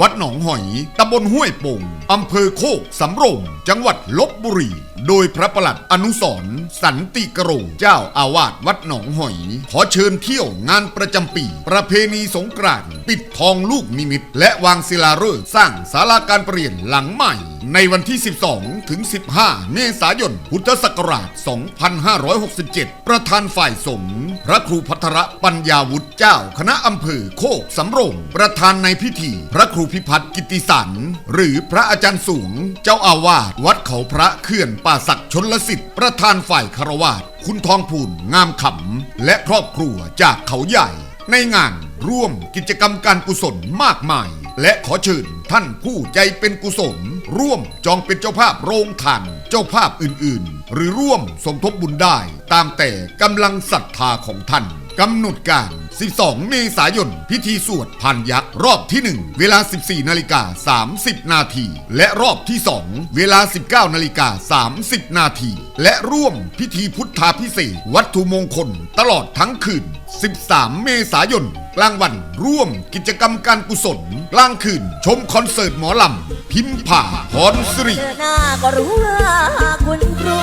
วัดหนองหอย ตำบลห้วยป่งอำเภอโคกสำโรง จังหวัดลบบุรี โดยพระประหลัดอนุสรสันติกโรเจ้าอาวาสวัดหนองหอย ขอเชิญเที่ยวงานประจำปี ประเพณีสงกรานต์ปิดทองลูกนิมิต และวางศิลาฤกษ์สร้างศาลาการประเรียนหลังใหม่ ในวันที่ 12 ถึง 15 เมษายน พุทธศักราช 2567 ประธานฝ่ายสงฆ์ พระครูพัทรปัญญาวุฒิเจ้า คณะอำเภอโคกสำโรง ประธานในพิธี พระครูพิพัฒน์กิติสัน หรือพระอาจารย์สูง เจ้าอาวาสวัดเขาพระเขื่อนป่าศักดิ์ชนลสิทธิ์ประธานฝ่ายคารวาสคุณทองพูนงามขำและครอบครัวจากเขาใหญ่ ในงานร่วมกิจกรรมการกุศลมากมาย และขอเชิญท่านผู้ใจเป็นกุศล ร่วมจองเป็นเจ้าภาพโรงทานเจ้าภาพอื่น ๆ หรือร่วมสมทบบุญได้ ตามแต่กำลังศรัทธาของท่านกำหนดการ 12 เมษายน พิธีสวดพันยักษ์ รอบที่ 1 เวลา 14 นาฬิกา 30 นาที และรอบที่ 2 เวลา 19 นาฬิกา 30 นาที และร่วมพิธีพุทธาพิเศษ วัตถุมงคล ตลอดทั้งคืน 13 เมษายน กลางวันร่วมกิจกรรมการกุศล กลางคืน ชมคอนเสิร์ตหมอลำ พิมผ่าพรสิริเจอหน้าก็รู้ว่าคุณครู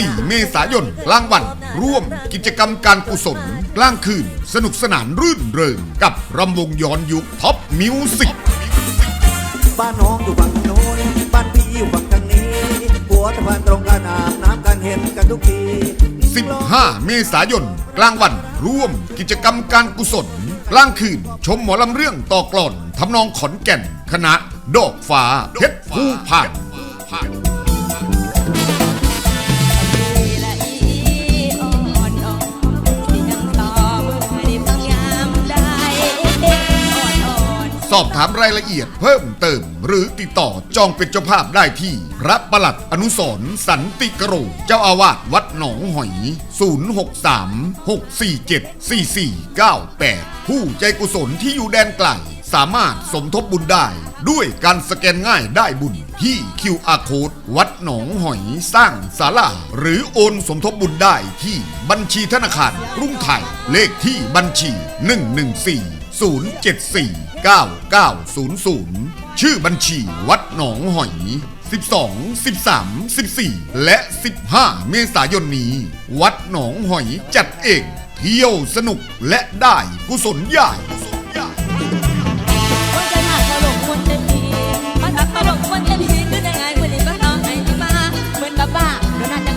4 เมษายนกลางวัน ร่วมกิจกรรมการกุศลกลางคืน สนุกสนานรื่นเริงกับรำวงย้อนยุคท็อปมิวสิกบ้านน้องอยู่ฝั่งโน้นบ้านพี่อยู่ฝั่งทางนี้หัวสะพานตรงกันอาบน้ำกันเห็นกันทุกที 15 เมษายนกลางวัน ร่วมกิจกรรมการกุศลกลางคืน ชมหมอลำเรื่องต่อกลอนทำนองขอนแก่น คณะ ดอกฟ้าเพชรผู้ผ่าน สอบถามรายละเอียดเพิ่มเติม หรือติดต่อจองเป็นเจ้าภาพได้ที่ พระประหลัดอนุสรณ์สันติกโร เจ้าอาวาสวัดหนองหอย 063 647 4498 ผู้ใจกุศลที่อยู่แดนไกลสามารถสมทบบุญได้ ด้วยการสแกนง่ายได้บุญที่ QR Code วัดหนองหอยสร้างศาลาหรือโอนสมทบบุญได้ที่บัญชีธนาคารกรุงไทยเลขที่บัญชี 114 0749900 ชื่อบัญชีวัดหนองหอย 12 13 14 และ 15 เมษายนนี้ วัดหนองหอยจัดเองเที่ยวสนุกและได้กุศลใหญ่บ้นอาจะ